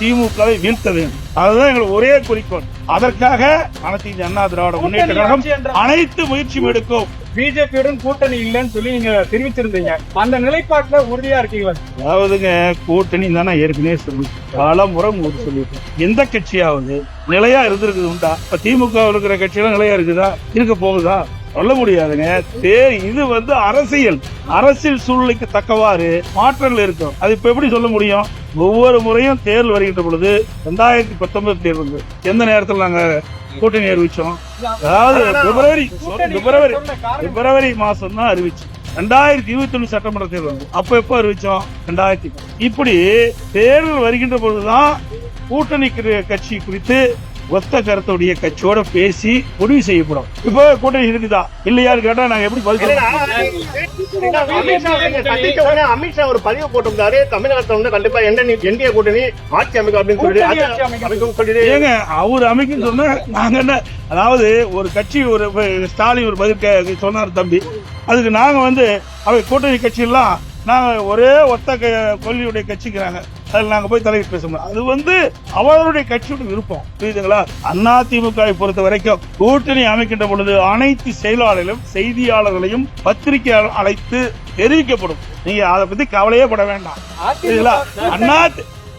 திமுகவை வீழ்த்த வேண்டும் அதுதான் எங்களுக்கு ஒரே குறிக்கோள். அதற்காக அனைத்து இந்திய அண்ணா திராவிட முன்னேற்ற கழகம் அனைத்து முயற்சியும் எடுக்கும். பிஜேபியுடன் கூட்டணி இல்லைன்னு சொல்லி நீங்க தெரிவிச்சிருந்தீங்க அந்த நிலைப்பாட்டுல உறுதியா இருக்கீங்களா அதாவதுங்க கூட்டணி தான் ஏற்கனவே சொல்லி பல முறை உங்களுக்கு சொல்லியிருக்கேன் எந்த கட்சியாவது நிலையா இருந்திருக்குது உண்டா? இப்ப திமுக இருக்கிற கட்சியெல்லாம் நிலையா இருக்குதா? இருக்க போகுதா? சொல்ல முடியாதுங்க. இது வந்து அரசியல். அரசியல் சூழ்நிலைக்கு தக்கவாறு மாற்றங்கள் இருக்கும். அது இப்ப எப்படி சொல்ல முடியும்? ஒவ்வொரு முறையும் தேர்தல் வருகின்ற பொழுது ரெண்டாயிரத்தி பத்தொன்பது தேர்தல் எந்த நேரத்தில் நாங்க கூட்டணி அறிவிச்சோம்? அதாவது பிப்ரவரி பிப்ரவரி பிப்ரவரி மாசம் தான் அறிவிச்சோம் ரெண்டாயிரத்தி இருபத்தி ஒண்ணு சட்டமன்ற தேர்தல் அப்ப எப்ப அறிவிச்சோம்? ரெண்டாயிரத்தி இப்படி தேர்தல் வருகின்ற பொழுதுதான் கூட்டணி கட்சி குறித்து ஒத்த கருத்துடைய கட்சியோட பேசி முடிவு செய்யப்படும். இப்ப கூட்டணி இருக்குதா? இல்லையான்னு கேட்டா நாங்க எப்படி பதில்? அமித்ஷா ஒரு பதிவு போட்டிருந்தாரு. தமிழகத்துல வந்து கண்டிப்பா என்டிஏ கூட்டணி ஆட்சி அமைக்கும் அப்படின்னு சொல்லிட்டு அமைக்கும். அமைக்கும் ஏங்க அவர் அமைக்குன்னு சொன்னா நாங்க என்ன அதாவது ஒரு கட்சி ஒரு ஸ்டாலின் ஒரு பதில் சொன்னார் தம்பி. அதுக்கு நாங்க வந்து அவை கூட்டணி கட்சியெல்லாம் நாங்க ஒரே ஒத்த கொள்கையுடைய கட்சிக்கிறாங்க அதில் நாங்க போய் தலையிட்டு பேச முடியும். அது வந்து அவருடைய கட்சியோட விருப்பம். புரியுதுங்களா? அண்ணா திமுகவை பொறுத்த வரைக்கும் கூட்டணி அமைக்கின்ற பொழுது அனைத்து செயலாளர்களும் செய்தியாளர்களையும் பத்திரிகையாளர் அழைத்து தெரிவிக்கப்படும். நீங்க அதை பத்தி கவலையே பட வேண்டாம். புரியுதுங்களா? அண்ணா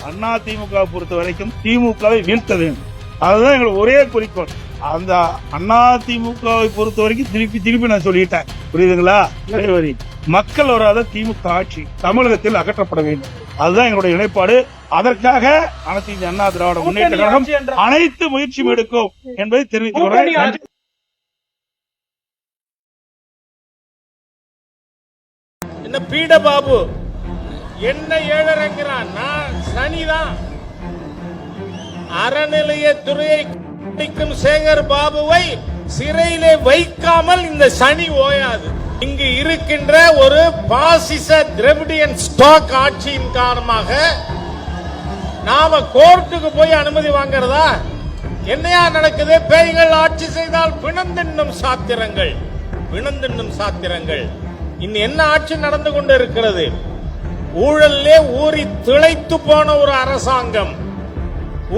அண்ணா திமுக பொறுத்த வரைக்கும் திமுகவை வீழ்த்த வேண்டும். அதுதான் எங்களுக்கு ஒரே குறிக்கோள். அந்த அண்ணா திமுகவை பொறுத்த வரைக்கும் திருப்பி திருப்பி நான் சொல்லிட்டேன். புரியுதுங்களா? மக்கள் வராத திமுக ஆட்சி தமிழகத்தில் அகற்றப்பட வேண்டும். அதுதான் எங்களுடைய நிலைப்பாடு அதற்காக அனைத்து இந்திய அண்ணா திராவிட முன்னேற்ற கழகம் அனைத்து முயற்சியும் எடுக்கும் என்பதை தெரிவித்துக் கொள்கிறேன். என்ன பீட பாபு என்ன ஏழரைங்கிறான். நான் சனிதான். அறநிலையத்துறையை சேகர் பாபுவை சிறையிலே வைக்காமல் இந்த சனி ஓயாது. இங்கு இருக்கின்ற ஒரு பாசிச திரவிடியன் ஸ்டாக் ஆட்சியின் காரணமாக நாம கோர்ட்டுக்கு போய் அனுமதி வாங்குறதா? என்னையா நடக்குது? பேய்கள் ஆட்சி செய்தால் பிணந்தின்னும் சாத்திரங்கள். பிணந்தின்னும் சாத்திரங்கள். இன்னும் என்ன ஆட்சி நடந்து கொண்டு இருக்கிறது ஊழல்லே ஊறி திளைத்து போன ஒரு அரசாங்கம்.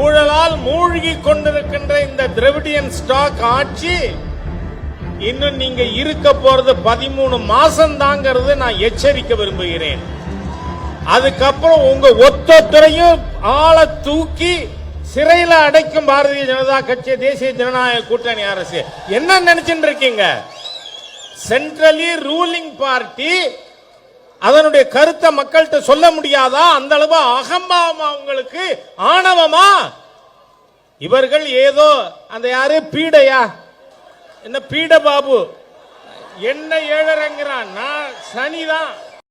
ஊழலால் மூழ்கி கொண்டிருக்கின்ற இந்த திரவிடியன் ஸ்டாக் ஆட்சி இன்னும் நீங்க இருக்க போறது பதிமூணு மாசம் தாங்கிறது நான் எச்சரிக்க விரும்புகிறேன். அதுக்கப்புறம் உங்க ஒத்தொத்தரையும் ஆளை தூக்கி சிறையில அடைக்கும் பாரதிய ஜனதா கட்சி தேசிய ஜனநாயக கூட்டணி அரசு. என்ன நினைச்சுட்டு இருக்கீங்க? சென்ட்ரலி ரூலிங் பார்ட்டி அதனுடைய கருத்தை மக்கள்கிட்ட சொல்ல முடியாதா? அந்த அளவு அகம்பாவமா உங்களுக்கு? ஆணவமா? இவர்கள் ஏதோ அந்த யாரு பீடையா? என்ன பீட பாபு என்ன ஏழரைங்கிறான். நான் சனிதான்.